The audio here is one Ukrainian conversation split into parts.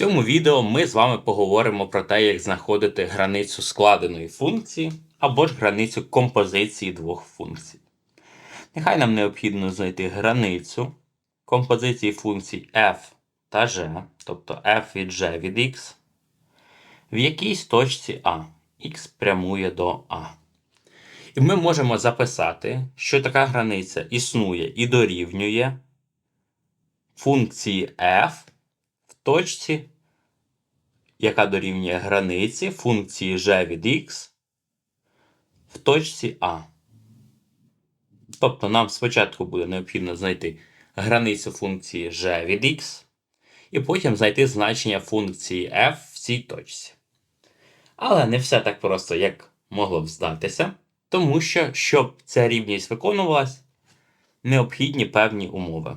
цьому відео ми з вами поговоримо про те, як знаходити границю складеної функції або ж границю композиції двох функцій. Нехай нам необхідно знайти границю композиції функцій f та g, тобто f від g від x, в якійсь точці А. x прямує до А. І ми можемо записати, що така границя існує і дорівнює функції f точці, яка дорівнює границі функції g від x в точці А. Тобто нам спочатку буде необхідно знайти границю функції g від x, і потім знайти значення функції f в цій точці. Але не все так просто, як могло б здатися, тому що, щоб ця рівність виконувалась, необхідні певні умови.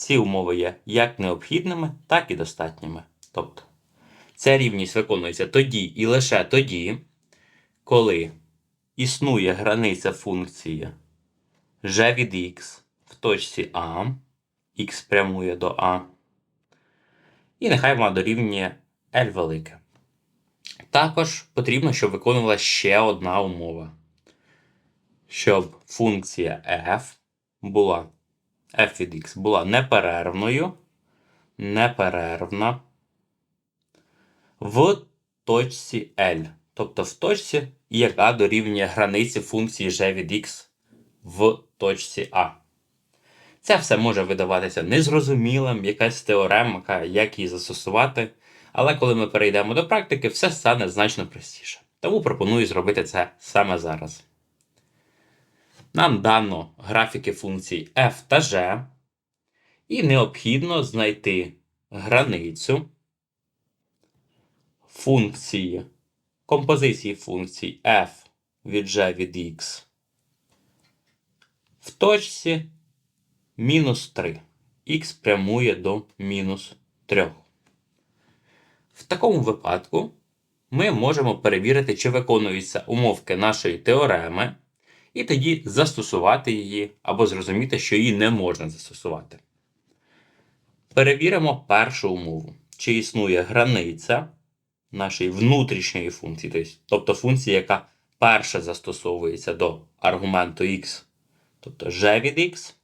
Ці умови є як необхідними, так і достатніми. Тобто, ця рівність виконується тоді і лише тоді, коли існує границя функції g від x в точці А, x прямує до А, і нехай вона дорівнює L велике. Також потрібно, щоб виконувалася ще одна умова. Щоб функція f була f від x була неперервною, неперервна в точці L. Тобто в точці, яка дорівнює границі функції g від x в точці А. Це все може видаватися незрозумілим, якась теоремка, як її застосувати. Але коли ми перейдемо до практики, все стане значно простіше. Тому пропоную зробити це саме зараз. Нам дано графіки функцій f та g, і необхідно знайти границю функції композиції функцій f від g від x в точці мінус 3. х прямує до мінус 3. В такому випадку ми можемо перевірити, чи виконуються умовки нашої теореми, і тоді застосувати її або зрозуміти, що її не можна застосувати. Перевіримо першу умову, чи існує границя нашої внутрішньої функції, тобто функція, яка перша застосовується до аргументу x, тобто g від x,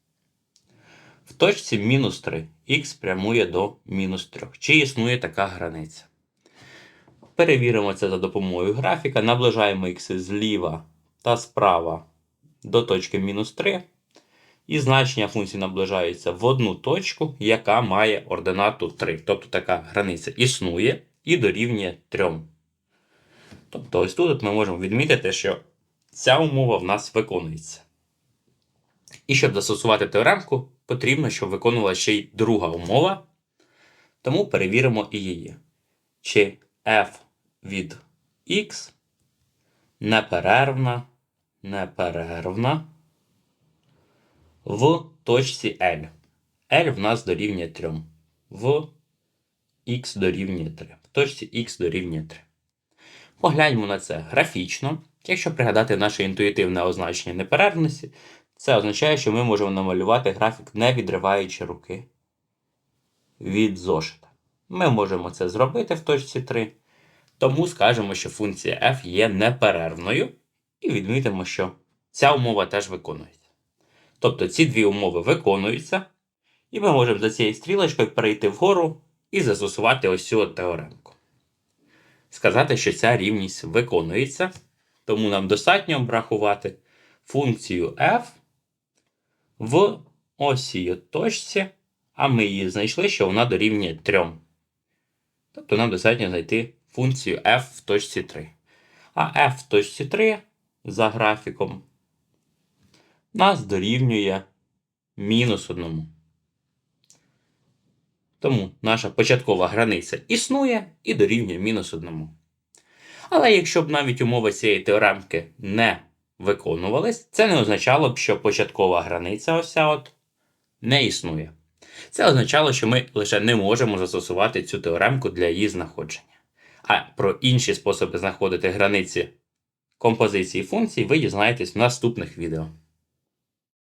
в точці мінус 3 х прямує до мінус 3. Чи існує така границя? Перевіримо це за допомогою графіка, наближаємо х зліва та справа до точки мінус 3. І значення функції наближається в одну точку, яка має ординату 3. Тобто така границя існує і дорівнює 3. Тобто, ось тут ми можемо відмітити, що ця умова в нас виконується. І щоб застосувати теоремку, потрібно, щоб виконувалася ще й друга умова. Тому перевіримо і її. Чи f від x неперервна, неперервна в точці L. L в нас дорівнює 3. В x дорівнює 3. В точці x дорівнює 3. Погляньмо на це графічно. Якщо пригадати наше інтуїтивне означення неперервності, це означає, що ми можемо намалювати графік, не відриваючи руки від зошита. Ми можемо це зробити в точці 3. Тому скажемо, що функція f є неперервною, і відмітимо, що ця умова теж виконується. Тобто ці дві умови виконуються, і ми можемо за цією стрілочкою перейти вгору і застосувати ось цю теоремку. Сказати, що ця рівність виконується, тому нам достатньо обрахувати функцію f в осі точці, а ми її знайшли, що вона дорівнює 3. Тобто нам достатньо знайти функцію f в точці 3. А f в точці 3 за графіком нас дорівнює мінус 1. Тому наша початкова границя існує і дорівнює мінус 1. Але якщо б навіть умови цієї теоремки не виконувались, це не означало б, що початкова границя ось ця от не існує. Це означало, що ми лише не можемо застосувати цю теоремку для її знаходження. А про інші способи знаходити границі композиції функцій ви дізнаєтесь в наступних відео.